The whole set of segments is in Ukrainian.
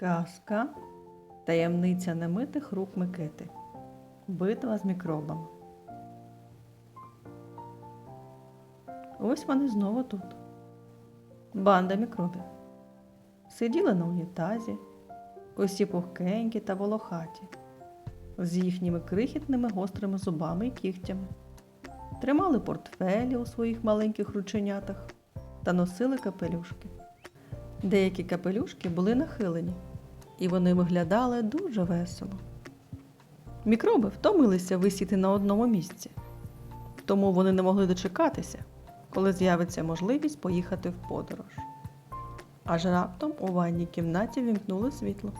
Казка Таємниця немитих рук Микити. Битва з мікробами. Ось вони знову тут. Банда мікробів. Сиділи на унітазі, усі пухкенькі та волохаті, з їхніми крихітними гострими зубами і кігтями. Тримали портфелі у своїх маленьких рученятах та носили капелюшки. Деякі капелюшки були нахилені, і вони виглядали дуже весело. Мікроби втомилися висіти на одному місці, тому вони не могли дочекатися, коли з'явиться можливість поїхати в подорож. Аж раптом у ванній кімнаті вімкнули світло.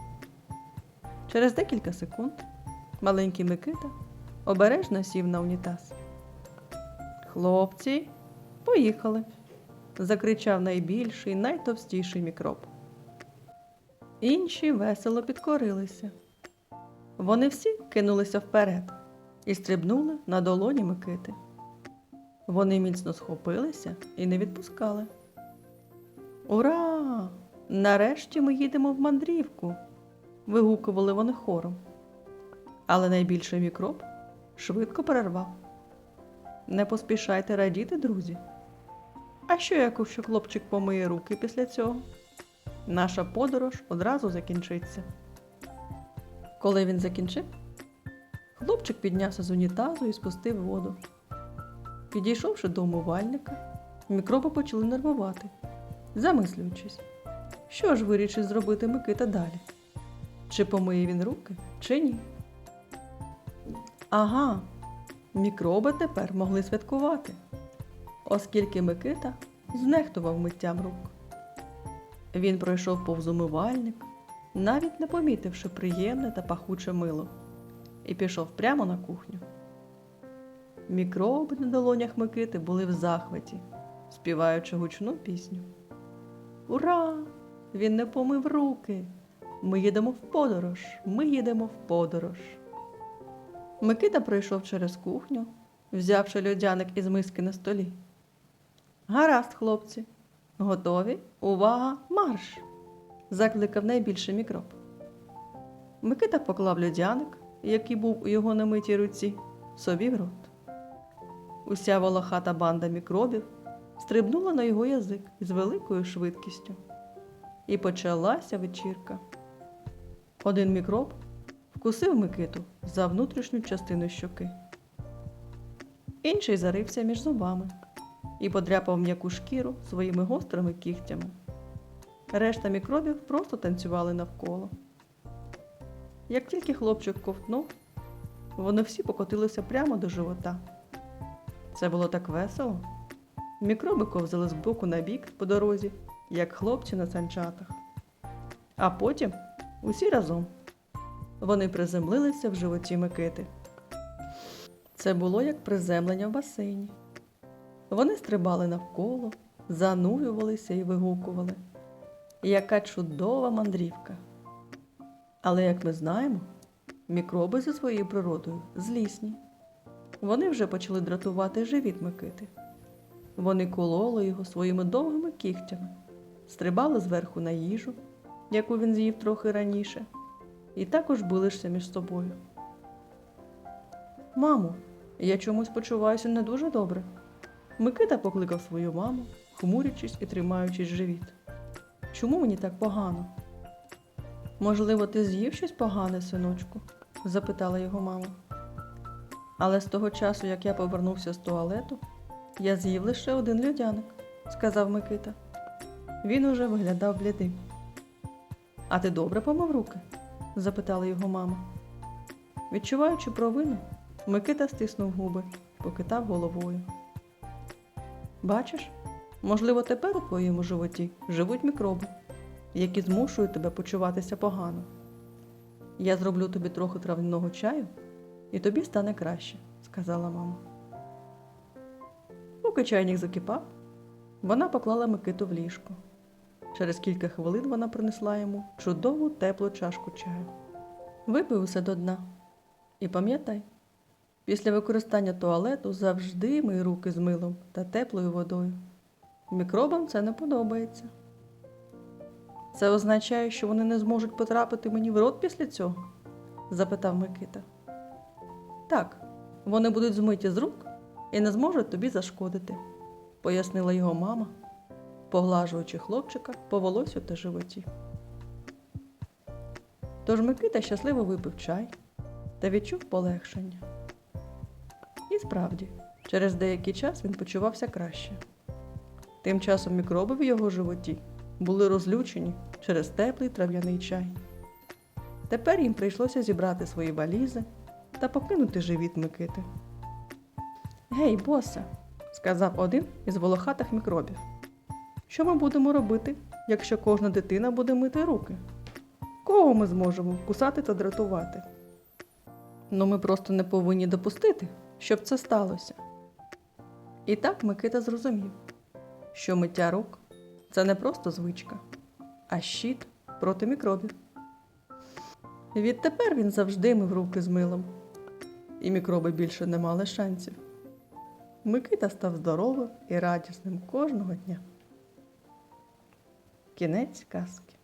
Через декілька секунд маленький Микита обережно сів на унітаз. Хлопці, поїхали закричав найбільший, найтовстіший мікроб. Інші весело підкорилися. Вони всі кинулися вперед і стрибнули на долоні Микити. Вони міцно схопилися і не відпускали. Ура! Нарешті ми їдемо в мандрівку. вигукували вони хором. Але найбільший мікроб швидко перервав. Не поспішайте радіти, друзі. А що, якщо хлопчик помиє руки після цього? Наша подорож одразу закінчиться. Коли він закінчив, хлопчик піднявся з унітазу і спустив воду. Підійшовши до умивальника, мікроби почали нервувати, замислюючись, що ж вирішить зробити Микита далі? Чи помиє він руки, чи ні? Ага, мікроби тепер могли святкувати оскільки Микита знехтував миттям рук. Він пройшов повз умивальник, навіть не помітивши приємне та пахуче мило, і пішов прямо на кухню. Мікроби на долонях Микити були в захваті, співаючи гучну пісню. Ура! Він не помив руки! Ми їдемо в подорож, ми їдемо в подорож. Микита пройшов через кухню, взявши льодяник із миски на столі. Гаразд, хлопці. Готові? Увага, марш! закликав найбільший мікроб. Микита поклав льодяник, який був у його намитій руці, собі в рот. Уся волохата банда мікробів стрибнула на його язик із великою швидкістю. І почалася вечірка. Один мікроб вкусив Микиту за внутрішню частину щоки. Інший зарився між зубами і подряпав м'яку шкіру своїми гострими кігтями. Решта мікробів просто танцювали навколо. Як тільки хлопчик ковтнув, вони всі покотилися прямо до живота. Це було так весело. Мікроби ковзали з боку на бік по дорозі, як хлопці на санчатах. А потім усі разом вони приземлилися в животі Микити. Це було як приземлення в басейні. Вони стрибали навколо, занурювалися і вигукували. Яка чудова мандрівка! Але, як ми знаємо, мікроби за своєю природою злісні. Вони вже почали дратувати живіт Микити. Вони кололи його своїми довгими кігтями, стрибали зверху на їжу, яку він з'їв трохи раніше, і також билися між собою. Мамо, я чомусь почуваюся не дуже добре. Микита покликав свою маму, хмурячись і тримаючись живіт. Чому мені так погано? Можливо, ти з'їв щось погане, синочку? запитала його мама. Але з того часу, як я повернувся з туалету, я з'їв лише один льодяник, сказав Микита. Він уже виглядав блідим. А ти добре помив руки? запитала його мама. Відчуваючи провину, Микита стиснув губи, покитав головою. Бачиш, можливо, тепер у твоєму животі живуть мікроби, які змушують тебе почуватися погано. Я зроблю тобі трохи трав'яного чаю, і тобі стане краще, сказала мама. Поки чайник закипав, вона поклала Микиту в ліжко. Через кілька хвилин вона принесла йому чудову теплу чашку чаю. Випив усе до дна. І пам'ятай, Після використання туалету завжди мий руки з милом та теплою водою. Мікробам це не подобається. Це означає, що вони не зможуть потрапити мені в рот після цього? запитав Микита. Так, вони будуть змиті з рук і не зможуть тобі зашкодити, пояснила його мама, поглажуючи хлопчика по волосю та животі. Тож Микита щасливо випив чай та відчув полегшення. І справді, через деякий час він почувався краще. Тим часом мікроби в його животі були розлючені через теплий трав'яний чай. Тепер їм прийшлося зібрати свої валізи та покинути живіт Микити. Гей, босе, сказав один із волохатих мікробів. Що ми будемо робити, якщо кожна дитина буде мити руки? Кого ми зможемо кусати та дратувати? Ну, ми просто не повинні допустити, щоб це сталося. І так Микита зрозумів, що миття рук це не просто звичка, а щит проти мікробів. Відтепер він завжди мив руки з милом, і мікроби більше не мали шансів. Микита став здоровим і радісним кожного дня. Кінець казки.